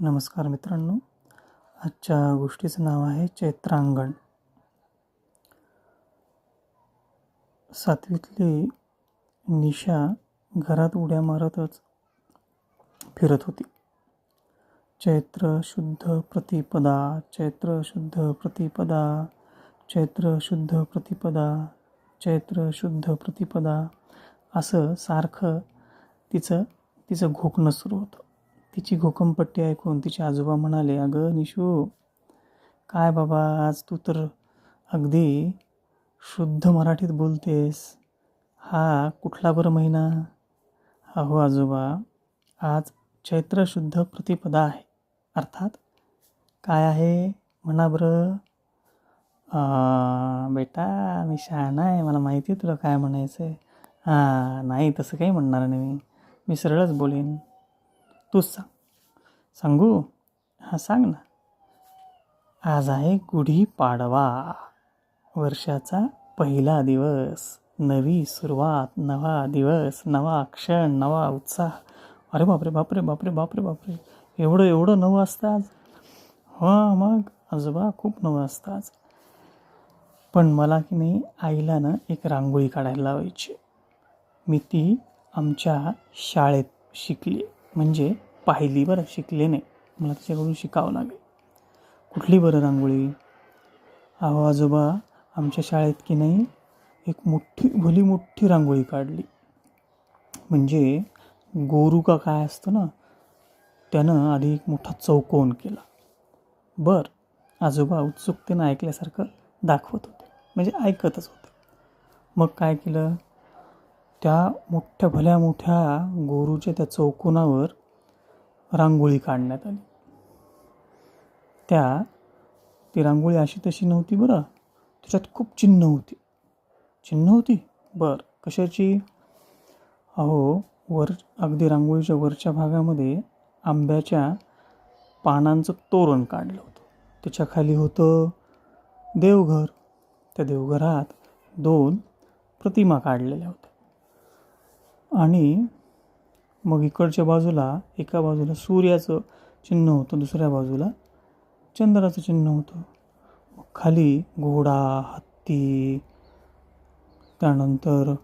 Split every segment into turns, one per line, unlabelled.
नमस्कार मित्रांनो आजच्या गोष्टीचं नाव आहे चैत्रांगण. सातवीतली निशा घरात उड्या मारतच फिरत होती. चैत्र शुद्ध प्रतिपदा चैत्र शुद्ध प्रतिपदा चैत्र शुद्ध प्रतिपदा चैत्र शुद्ध प्रतिपदा असं सारखं तिचं तिचं घोकणं सुरू होतं. तिची घोकंपट्टी ऐकून तिचे आजोबा म्हणाले अगं निशू काय बाबा आज तू तर अगदी शुद्ध मराठीत बोलतेस. हा कुठला बरं महिना? अहो आजोबा आज चैत्र शुद्ध प्रतिपदा आहे. अर्थात काय आहे म्हणा बरं? बेटा मी शहाणा आहे मला माहिती आहे तुला काय म्हणायचं आहे हां नाही तसं काही म्हणणार नाही. मी मी सरळच बोलेन. तूच सांग. सांगू? हां सांग ना. आज आहे गुढीपाडवा वर्षाचा पहिला दिवस. नवी सुरुवात नवा दिवस नवा क्षण नवा उत्साह. अरे बापरे बापरे बापरे बापरे बापरे. एवढं एवढं नवं असतं आज? हां मग आजोबा खूप नवं असतं आज. पण मला की नाही आईला ना एक रांगोळी काढायला लावायची. मी ती आमच्या शाळेत शिकली. म्हणजे पाहिली बरं शिकले नाही. मला त्याच्याकडून शिकावं लागेल. कुठली बरं रांगोळी? अहो आजोबा आमच्या शाळेत की नाही एक मोठी भली मोठी रांगोळी काढली. म्हणजे गोरू का काय असतं ना त्यानं आधी एक मोठा चौकोन केला. बर आजोबा उत्सुकतेनं ऐकल्यासारखं दाखवत होते. म्हणजे ऐकतच होते. मग काय केलं? त्या मोठ्या भल्या मोठ्या गोरूच्या त्या चौकोनावर रांगोळी काढण्यात आली. त्या ती रांगोळी अशी तशी नव्हती बरं. त्याच्यात खूप चिन्ह होती. चिन्ह होती? बर. कशाची? अहो वर अगदी रांगोळीच्या वरच्या भागामध्ये आंब्याच्या पानांचं तोरण काढलं होतं. त्याच्याखाली होतं देवघर. त्या देवघरात दोन प्रतिमा काढलेल्या होत्या. आणि मग इकडच्या बाजूला एका बाजूला सूर्याचं चिन्ह होतं दुसऱ्या बाजूला चंद्राचं चिन्ह होतं. मग खाली घोडा हत्ती त्यानंतर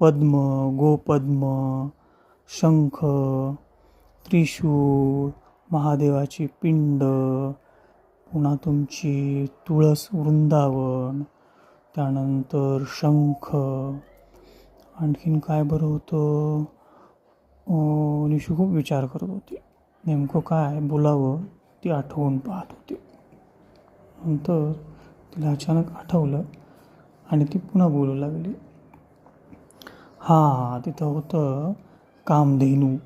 पद्म गोपद्म शंख त्रिशूळ महादेवाची पिंड पुन्हा तुमची तुळस वृंदावन त्यानंतर शंख. आणखीन काय बरं होतं? निशू खूप विचार करत होती. नेमकं काय बोलावं ती आठवून पाहत होती. नंतर तिला अचानक आठवलं आणि ती पुन्हा बोलू लागली. हां तिथं होतं कामधेनू.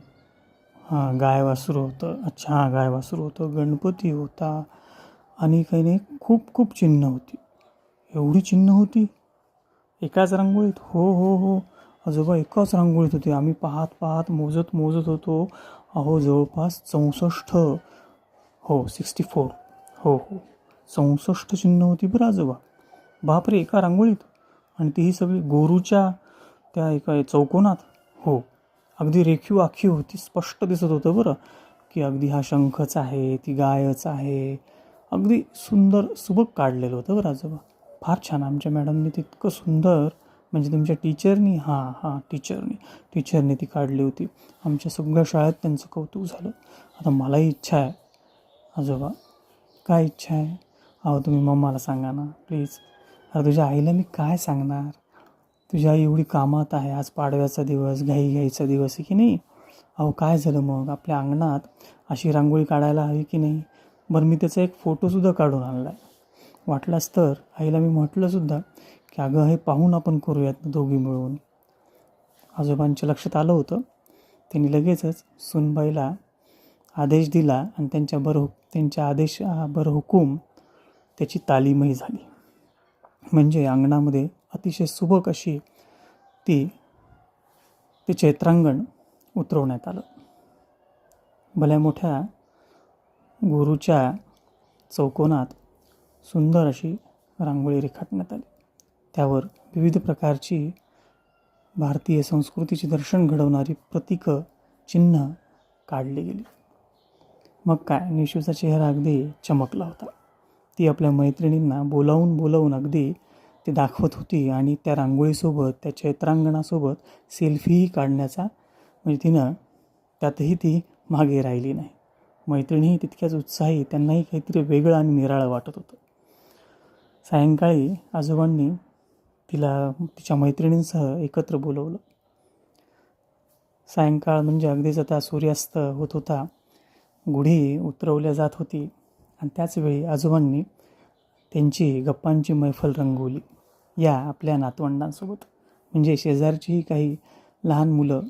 हां गाय वासरू होतं. अच्छा हां गाय वासरू होतं. गणपती होता आणि काही नाही खूप खूप चिन्ह होती. एवढी चिन्ह होती? एकाच रांगोळीत? हो हो हो. आजोबा एकाच रांगोळीत होती. आम्ही पाहत पाहत मोजत मोजत होतो. अहो जवळपास चौसष्ट हो सिक्स्टी फोर हो हो चौसष्ट चिन्ह होती बरं आजोबा. बापरे एका रांगोळीत. आणि ती ही सगळी गोरूच्या त्या एका चौकोनात. हो अगदी रेखीव आखीव होती. स्पष्ट दिसत होतं बरं की अगदी हा शंखच आहे ती गायच आहे. अगदी सुंदर सुबक काढलेलं होतं बरं आजोबा. फार छान. आमच्या मॅडमनी तितकं सुंदर म्हणजे तुमच्या टीचरनी हां हां टीचरनी टीचरनी ती काढली होती. आमच्या सगळ्या शाळेत त्यांचं कौतुक झालं. आता मलाही इच्छा आहे. आजोबा काय इच्छा आहे? अहो तुम्ही मम्माला सांगा ना प्लीज अरे तुझ्या आईला मी काय सांगणार? तुझी आई एवढी कामात आहे. आज पाडव्याचा दिवस घाई घाईचा दिवस आहे की नाही? अहो काय झालं मग? आपल्या अंगणात अशी रांगोळी काढायला हवी की नाही? बरं मी त्याचा एक फोटोसुद्धा काढून आणला आहे वाटलास तर? आईला मी म्हटलंसुद्धा की अगं हे पाहून आपण करूयात दोघी मिळून. आजोबांच्या लक्षात आलं होतं. त्यांनी लगेचच सुनबाईला आदेश दिला आणि त्यांच्या बर त्यांच्या आदेश बर हुकूम त्याची तालीमही झाली. म्हणजे अंगणामध्ये अतिशय सुबक अशी ती ते चैत्रांगण उतरवण्यात आलं. भल्या मोठ्या गुरुच्या चौकोनात सुंदर अशी रांगोळी रेखाटण्यात आली. त्यावर विविध प्रकारची भारतीय संस्कृतीचे दर्शन घडवणारी प्रतीकं चिन्ह काढली गेली. मग काय? निशूचा चेहरा अगदी चमकला होता. ती आपल्या मैत्रिणींना बोलावून बोलावून अगदी ते दाखवत होती आणि त्या रांगोळीसोबत त्या चैत्रांगणासोबत सेल्फीही काढण्याचा म्हणजे तिनं त्यातही ती मागे राहिली नाही. मैत्रिणीही तितक्याच उत्साही त्यांनाही काहीतरी वेगळं आणि निराळं वाटत होतं. सायंकाळी आजोबांनी तिला तिच्या मैत्रिणींसह एकत्र बोलवलं. सायंकाळ म्हणजे अगदीच आता सूर्यास्त होत होता. गुढी उतरवल्या जात होती. आणि त्याचवेळी आजोबांनी त्यांची गप्पांची मैफल रंगवली. या आपल्या नातवंडांसोबत. म्हणजे शेजारचीही काही लहान मुलं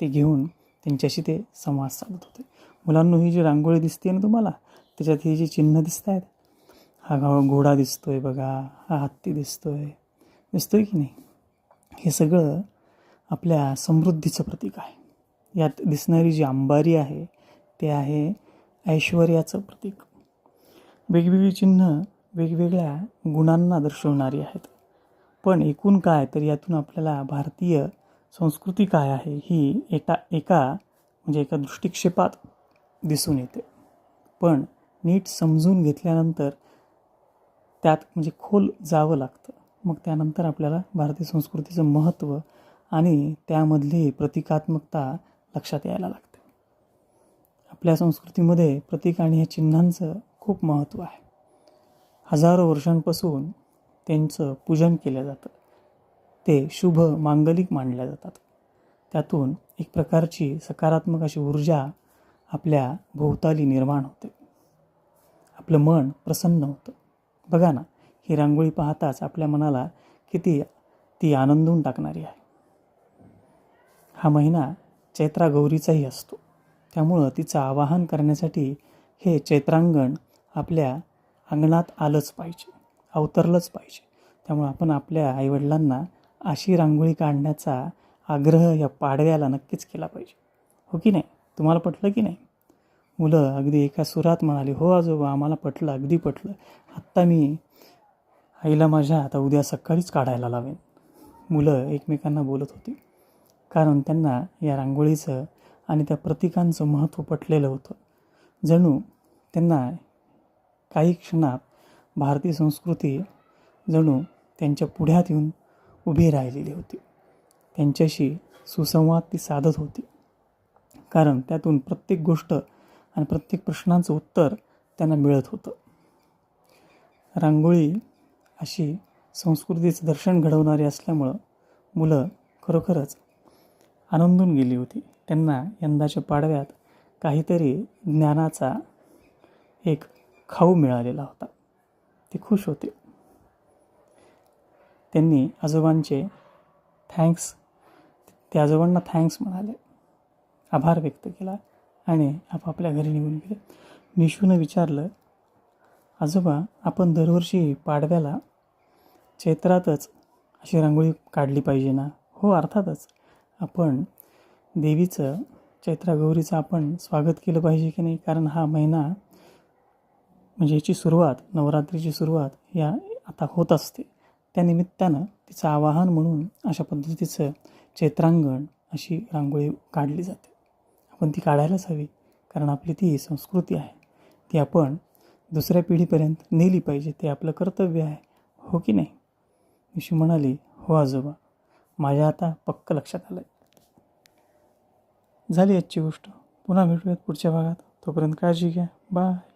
ते घेऊन त्यांच्याशी ते संवाद साधत होते. मुलांनो ही जी रांगोळी दिसते ना तुम्हाला त्याच्यात ही जी चिन्ह दिसत आहेत हा घोडा दिसतोय बघा हा हत्ती दिसतोय. दिसतोय की नाही? हे सगळं आपल्या समृद्धीचं प्रतीक आहे. यात दिसणारी जी अंबारी आहे ते आहे ऐश्वर्याचं प्रतीक. वेगवेगळी चिन्ह वेगवेगळ्या गुणांना दर्शवणारी आहेत. पण एकूण काय तर यातून आपल्याला भारतीय संस्कृती काय आहे ही एका एका म्हणजे एका दृष्टिक्षेपात दिसून येते. पण नीट समजून घेतल्यानंतर त्यात म्हणजे खोल जावं लागतं. मग त्यानंतर आपल्याला भारतीय संस्कृतीचं महत्त्व आणि त्यामधली प्रतिकात्मकता लक्षात यायला लागते. आपल्या संस्कृतीमध्ये प्रतीक आणि ह्या चिन्हांचं खूप महत्त्व आहे. हजारो वर्षांपासून त्यांचं पूजन केलं जातं. ते शुभ मांगलिक मानल्या जातात. त्यातून एक प्रकारची सकारात्मक अशी ऊर्जा आपल्या भोवताली निर्माण होते. आपलं मन प्रसन्न होतं. बघा ना ही रांगोळी पाहताच आपल्या मनाला किती ती आनंदून टाकणारी आहे. हा महिना चैत्रा गौरीचाही असतो. त्यामुळं तिचं आवाहन करण्यासाठी हे चैत्रांगण आपल्या अंगणात आलंच पाहिजे अवतरलंच पाहिजे. त्यामुळं आपण आपल्या आईवडिलांना अशी रांगोळी काढण्याचा आग्रह या पाडव्याला नक्कीच केला पाहिजे. हो की नाही? तुम्हाला पटलं की नाही? मुलं अगदी एका सुरात म्हणाली हो आजोबा आम्हाला पटलं अगदी पटलं. आत्ता मी आईला माझ्या आता उद्या सकाळीच काढायला लावेन. मुलं एकमेकांना बोलत होती. कारण त्यांना या रांगोळीचं आणि त्या प्रतीकांचं महत्त्व पटलेलं होतं. जणू त्यांना काही क्षणात भारतीय संस्कृती जणू त्यांच्या पुढ्यात येऊन उभी राहिलेली होती. त्यांच्याशी सुसंवाद ती साधत होती. कारण त्यातून प्रत्येक गोष्ट आणि प्रत्येक प्रश्नांचं उत्तर त्यांना मिळत होतं. रांगोळी अशी संस्कृतीचं दर्शन घडवणारी असल्यामुळं मुलं खरोखरच आनंदून गेली होती. त्यांना यंदाच्या पाडव्यात काहीतरी ज्ञानाचा एक खाऊ मिळालेला होता. ते खुश होते. त्यांनी आजोबांचे थँक्स ते आजोबांना थँक्स म्हणाले. आभार व्यक्त केला आणि आपापल्या घरी निघून गेले. निशूनं विचारलं आजोबा आपण दरवर्षी पाडव्याला चैत्रातच अशी रांगोळी काढली पाहिजे ना? हो अर्थातच. आपण देवीचं चैत्रागौरीचं आपण स्वागत केलं पाहिजे की नाही? कारण हा महिना म्हणजे याची सुरुवात नवरात्रीची सुरुवात या आता होत असते. त्यानिमित्तानं तिचं आवाहन म्हणून अशा पद्धतीचं चैत्रांगण अशी रांगोळी काढली जाते. आपण ती काढायलाच हवी कारण आपली ती संस्कृती आहे. ती आपण दुसऱ्या पिढीपर्यंत नेली पाहिजे. ते आपलं कर्तव्य आहे. हो की नाही? अशी म्हणाली हो आजोबा माझ्या आता पक्क लक्षात आलं आहे झाली आजची गोष्ट. पुन्हा भेटूयात पुढच्या भागात. तोपर्यंत काळजी घ्या. बाय.